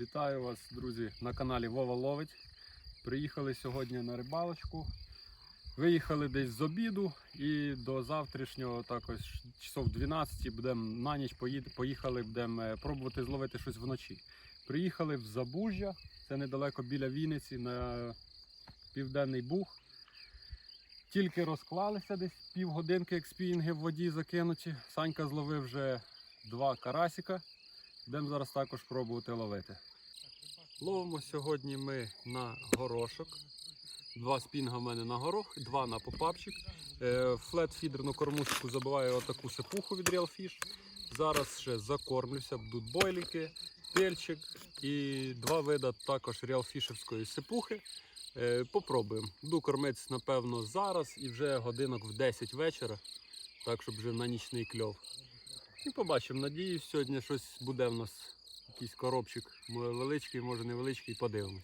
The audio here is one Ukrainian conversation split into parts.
Вітаю вас, друзі, на каналі Вова Ловить. Приїхали сьогодні на рибалочку. Виїхали десь з обіду і до завтрашнього також часов 12 будемо на ніч поїхали, будемо е, пробувати зловити щось вночі. Приїхали в Забужжя, це недалеко біля Вінниці, на Південний Буг. Тільки розклалися десь півгодинки, як спінги в воді закинуті. Санька зловив вже два карасика. Будемо зараз також пробувати ловити. Ловимо сьогодні ми на горошок. Два спінга в мене на горох, два на попапчик. Е, Флет-фідерну кормушку забиваю отаку сипуху від Real Fish. Зараз ще закормлюся, будуть бойліки, пельчик і два вида також реалфішевської сипухи. Е, Попробуємо. Буду кормитися, напевно, зараз і вже годинок в 10 вечора, так щоб вже на нічний кльов. І побачимо. Надіюсь, сьогодні щось буде в нас. Якийсь коробчик може величкий, може невеличкий, подивимось.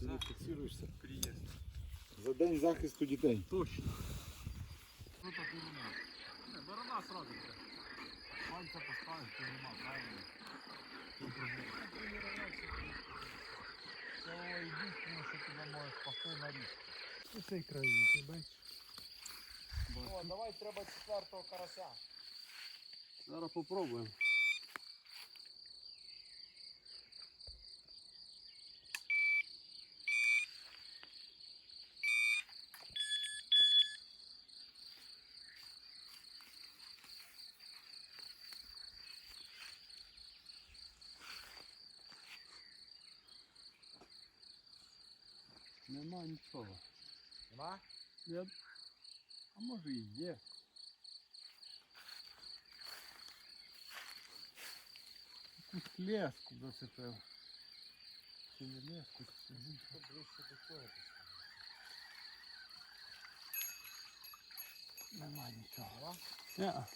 Ти не фіксуєшся. За день захисту дітей. Точно. Ну так і нема. Не, борона сразу. Пальця поставиш, то нема, правильно? Це єдине, що ти можеш постійно різти. І цей країн, бачиш? О, давай треба четвертого карася. Зараз попробуємо. Нема нічого. Нема? Я... А може і є. Якусь леску зацепив. Чи не леску, чи до цього. Нема нічого. Ня.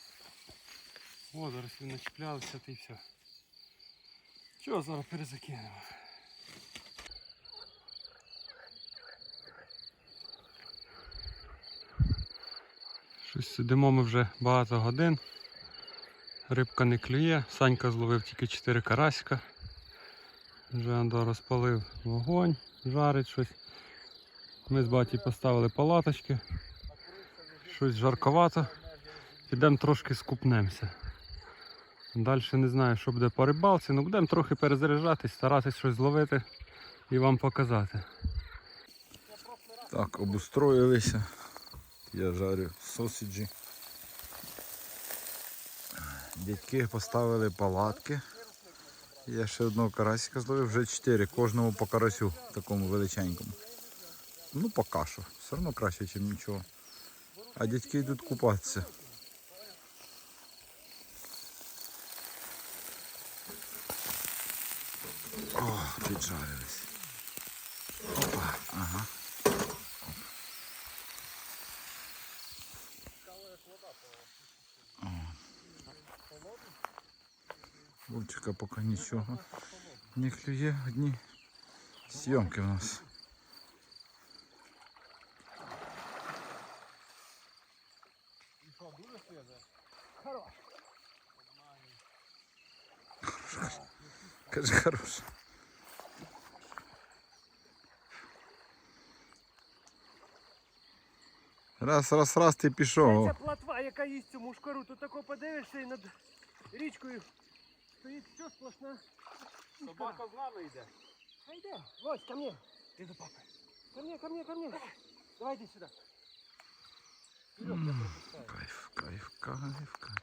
О, зараз він начіплявся, та й все. Чого зараз перезакинемо? Сидимо ми вже багато годин. Рибка не клює. Санька зловив тільки 4 карасика. Вже Андо розпалив вогонь, жарить щось. Ми з баті поставили палаточки. Щось жарковато. Підемо трошки скупнемося. Далі не знаю, що буде по рибалці, ну будемо трохи перезаряджатись, старатись щось зловити і вам показати. Так, обустроїлися. Я жарю сосиджі. Дядьки поставили палатки. Я ще одного карасика зловив, вже чотири, кожному по карасю, такому величенькому. Ну, поки що. Все одно краще, ніж нічого. А дядьки йдуть купатися. О, піджарились. Вовчика поки нічого не клює, одні зйомки в нас. І що, дуже свіже? Каже, хорош. Раз, раз, раз, ти пішов. Ця платва, яка їсть цю мушкару, тут тако подивишся і над річкою стоїть все сплошна. Собака з нами йде. А йде, ось, ко мне. Ти до папи. Ко мне, ко мне, ко мне. Давай йди сюди. Вперед, я пропускаю. Кайф, кайф, кайф, кайф.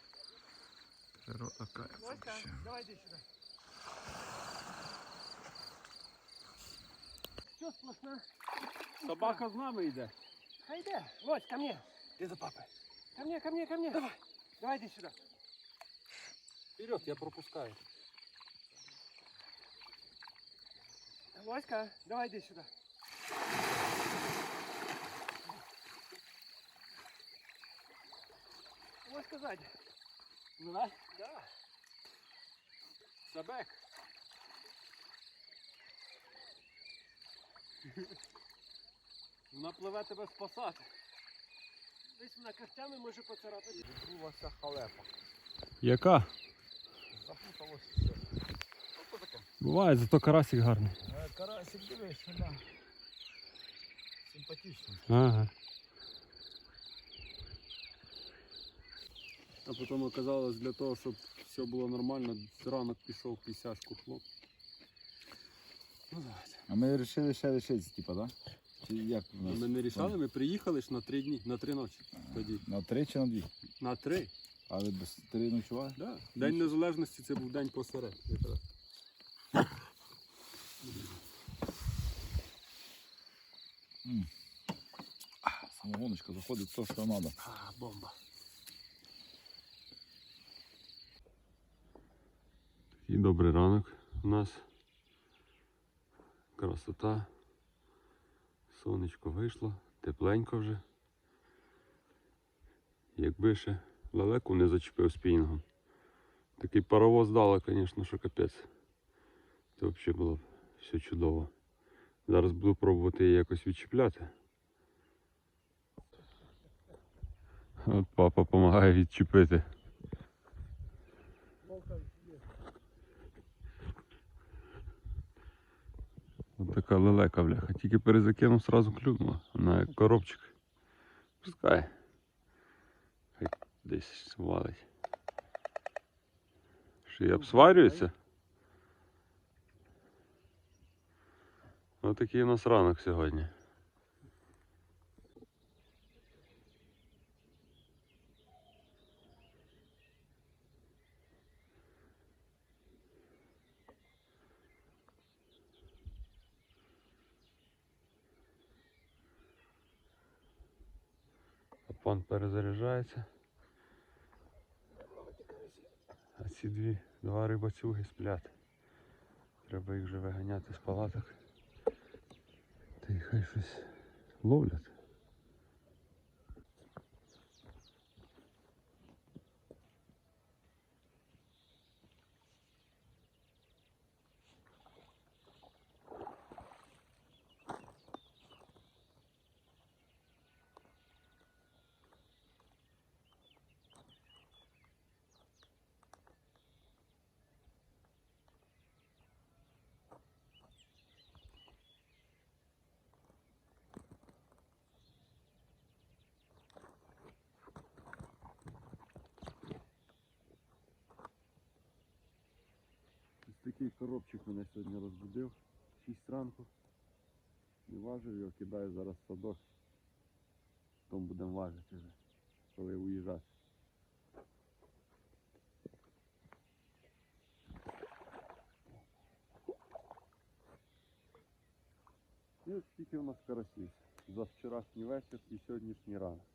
Природа кайф Ось, вообще. давай йди сюди. Все сплошна. Собака з нами йде. А йде, ось, ко мне. Ти до папи. Ко мне, ко мне, ко мне. Давай. Давай йди сюди. Вперед, я пропускаю. Васька, давай йди сюди. Васька сзади. Давай. Да. Собак. Вона пливе тебе спасати. Десь вона когтями може поцарапати. Відбулася халепа. Яка? Запуталось Буває, зато карасик гарний. Е, Карасик дивись, да. Симпатичний. Ага. А потім оказалось для того, щоб все було нормально, ранок пішов пісяшку хлоп. Ну, давайте. А ми вирішили ще лишитися, типа, да? Чи як у нас? Ми не рішали, ми приїхали ж на три дні, на три ночі. Тоді. На три чи на дві? На три. Але без три ночували? Да. День Незалежності це був день посеред. якраз. Самогоночка заходить то, що треба. А, бомба. Такий добрий ранок у нас. Красота. Сонечко вийшло, тепленько вже. Якби ще лелеку не зачепив спінінгом. Такий паровоз дали, звісно, що капець. Це взагалі було все чудово. Зараз буду пробувати її якось відчіпляти. От папа допомагає відчепити. Ось така лелека, бляха. Тільки перезакинув, сразу клюнула. Вона як коробчик. Пускай. Десь валить. Що я обсварюється? Ось такий у нас ранок сьогодні. Апон перезаряджається. А ці дві, два рибацюги сплять. Треба їх вже виганяти з палаток. Та й хай щось ловлять. Такий коробчик мене сьогодні розбудив. 6 ранку. І важив його, кидаю зараз в садок. Потім будемо важити вже, коли уїжджати. І ось скільки у нас карасів. За вчорашній вечір і сьогоднішній ранок.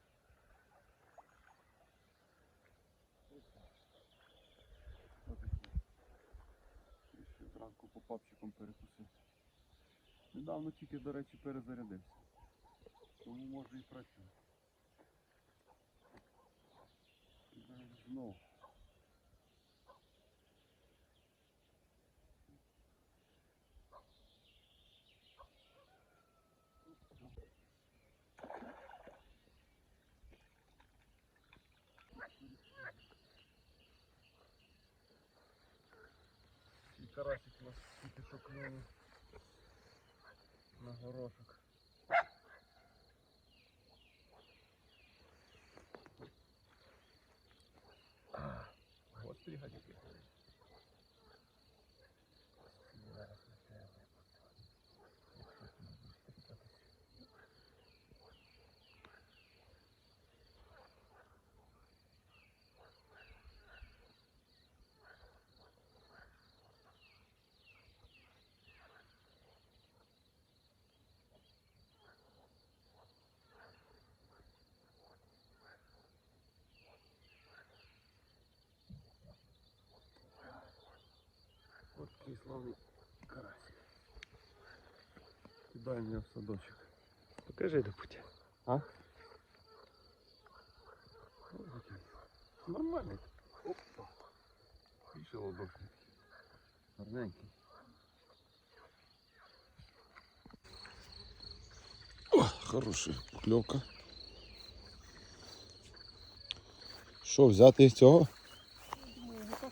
зранку по папчикам перекусив. Недавно тільки, до речі, перезарядився. Тому може і працює. Знову. Карасик у нас тільки що клюнув на горошок. Гострі гадюки. Кидаємо його в садочок. Покажи до пуття. А? Нормальний. Опа. Більше ладошник. Гарненький. О, хороший кльовка. Що, взяти з цього? Думаю, так.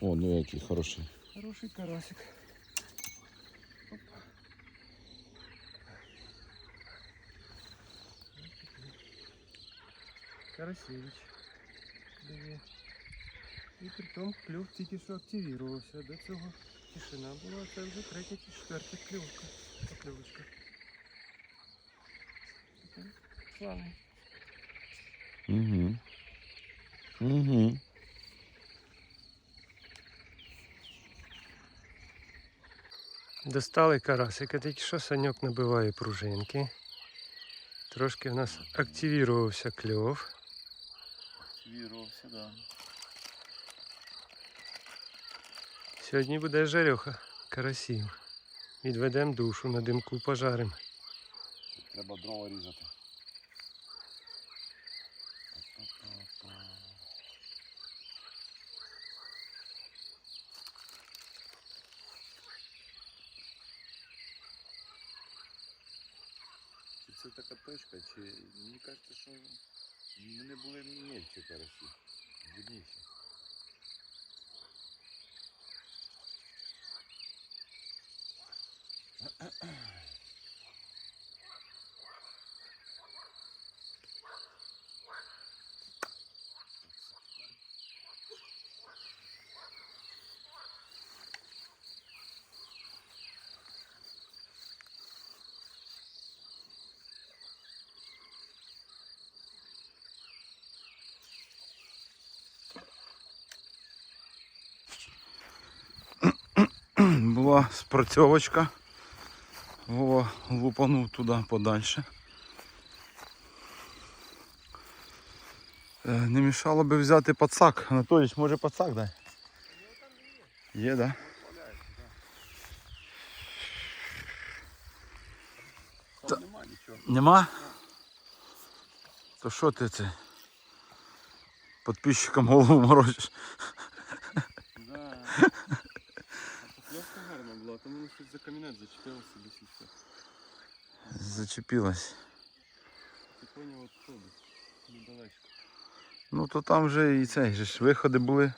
О, ну який хороший. Хороший карасик. Карасевич. Диви. І при тому клюв тільки що активувався. До цього тишина була, це вже третя чи четверта клювка. Покльовочка. Славний. Угу. Угу. Достали карасика, тільки що саньок набиває пружинки. Трошки в нас активірувався кльов. Вірувався, да. Сьогодні буде жарьоха карасів. Відведемо душу, на димку пожаримо. Треба дрова різати. Така точка, чи мені кажеться, що вони були мельче карасі, дрібніші. Була спрацьовочка. Вова лупанув туди подальше. Е, Не мішало би взяти пацак. Анатолійович, може пацак дай? Є, да? Там нема нічого. Нема? То що ти це? Подписчикам голову морочиш. Да. А гарна була, тому воно щось за камінець зачепилося десь і все. Зачепилась. Ти поняв, от недалечко. Ну то там вже і цей же ж виходи були.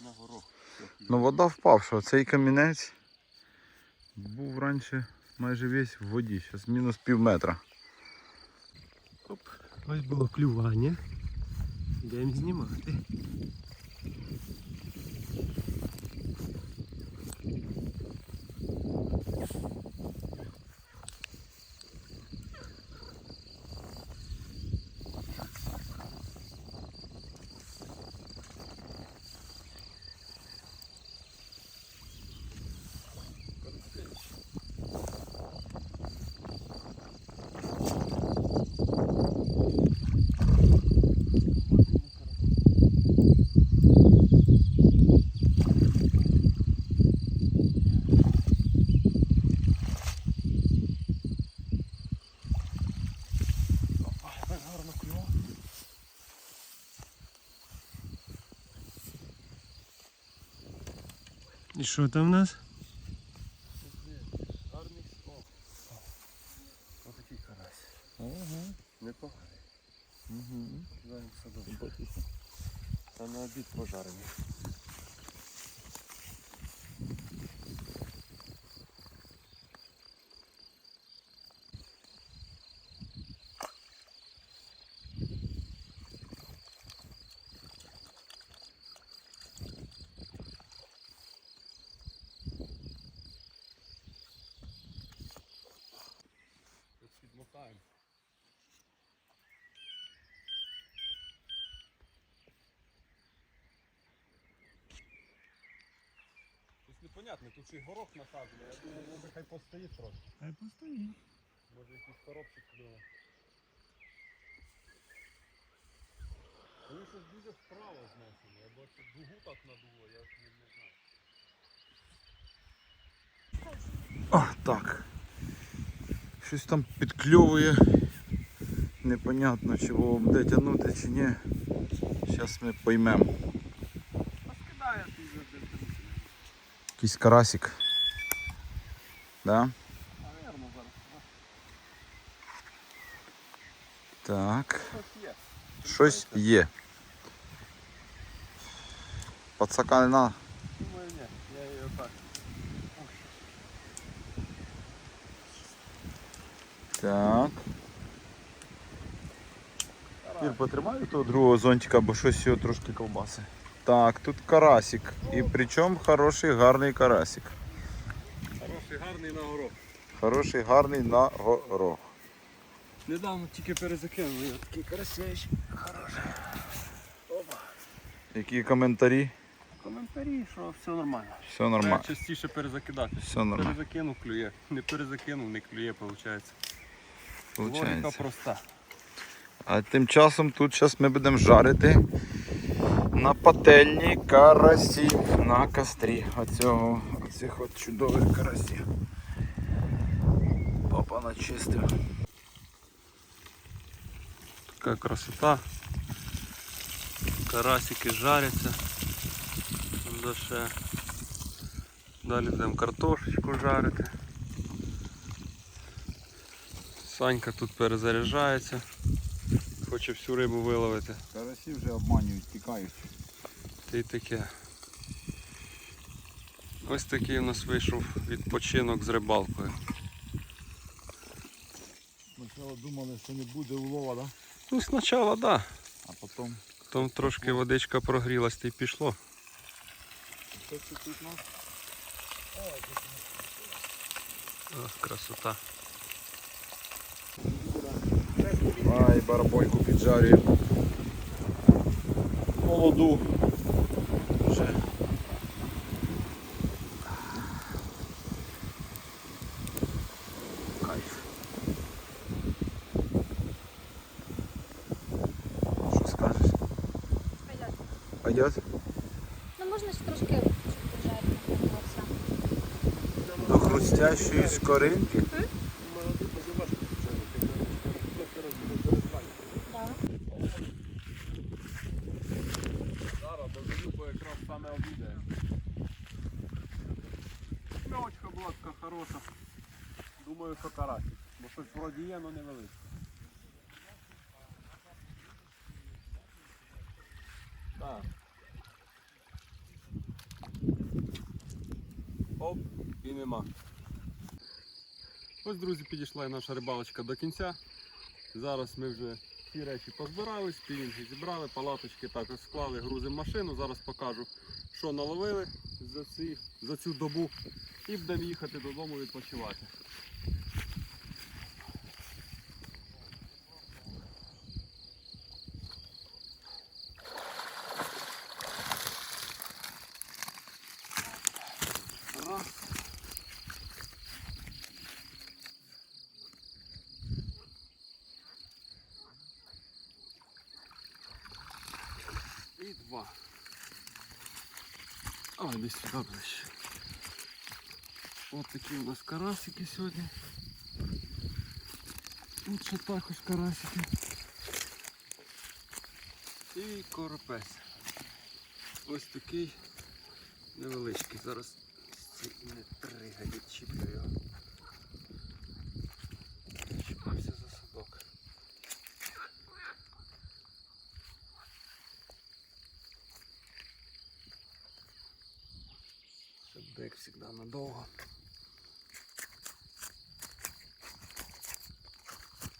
На горох. Ну вода впавша, цей камінець був раніше майже весь в воді, зараз мінус пів метра. Оп, ось було клювання. Йдемо знімати. І що там у нас? Понятно, тут ще й горох насаджений, я думаю, може хай постоїть трохи. Хай постоїть. Може якийсь коробчик клюне. Вони щось дуже вправо знесені, або це дугу так надуло, я не, не знаю. О, так. Щось там підкльовує. Непонятно, чи Вова буде тягнути чи ні. Зараз ми поймемо. Якийсь карасик. Да? Наверно, зараз. Так. Щось є. Щось є. Пацака не на. Думаю, ні, я її отак. Так. Ір, потримаю того другого зонтика, бо щось його трошки ковбаси. Так, тут карасик. І причому хороший, гарний карасик. Хороший, гарний на горох. Хороший, гарний на горох. Недавно тільки перезакинув, я такий карасеч. Які коментарі? Коментарі, що все нормально. Все Треба нормально. частіше перезакидати. Все нормально. Перезакинув, клює. Не перезакинув, не клює, виходить. Логіка проста. А тим часом тут зараз ми будемо жарити на пательні карасів на кострі. Оцього, оцих от чудових карасів. Папа начистив. Така красота. Карасики жаряться. Там ще. Далі будемо картошечку жарити. Санька тут перезаряджається. Хоче всю рибу виловити. Карасі вже обманюють, тікають. Та й таке. Ось такий у нас вийшов відпочинок з рибалкою. Спочатку думали, що не буде улова, да? Ну, спочатку, так. Да. а потім Там трошки водичка прогрілась та й пішло. Ох, красота. Ай, барабойку піджарює. Молоду. Вже. Кайф. Що скажеш? Пойдет. Пойдет? Ну можна ще трошки наприклад, До хрустящої скоринки. Да. Зараз дозову, бо якраз саме обідає. Кльовочка була така хороша. Що карасик. Бо щось вроді є, але невеличке. Так. Оп, і нема. Ось, друзі, підійшла і наша рибалочка до кінця. Зараз ми вже всі речі позбирали, спінінги зібрали, палаточки також склали, грузимо машину. Зараз покажу, що наловили за, ці, за цю добу. І будемо їхати додому відпочивати. Раз. І два. А, десь сюди ближче. Ось такі у нас карасики сьогодні. Тут ще також карасики. І коропець. Ось такий невеличкий. Зараз не тригає, чіплю його. Чіпався за садок. Надовго.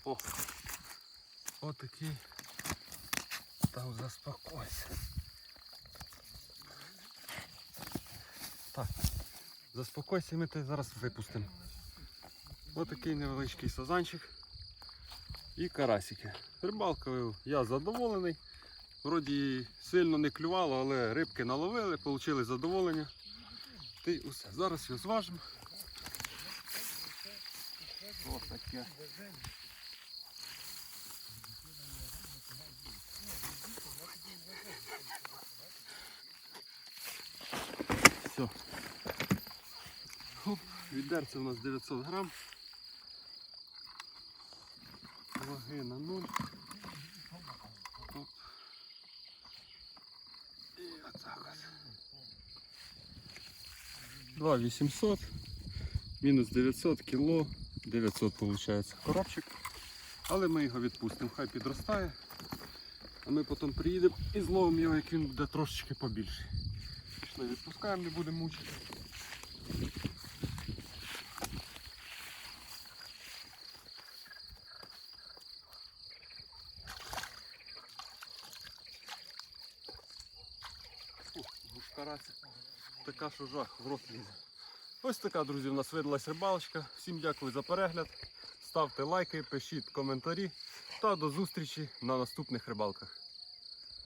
О! Отакий. Там заспокойся. Так. Заспокойся, ми тебе зараз випустимо. Отакий невеличкий сазанчик і карасики. Рибалкою я задоволений. Вроді сильно не клювало, але рибки наловили, отримали задоволення. Та усе. Зараз його зважимо. Ось таке. Все. Хоп, відерце у нас 900 грам. Ваги на 0. Оп. І отак ось. 2800. Мінус 900 кіло. 900 виходить коробчик. Але ми його відпустимо, хай підростає. А ми потім приїдемо і зловимо його, як він буде трошечки побільший. Пішли, відпускаємо, не будемо мучити. Що жах, в рот лізе. Ось така, друзі, в нас видалась рибалочка. Всім дякую за перегляд. Ставте лайки, пишіть коментарі та до зустрічі на наступних рибалках.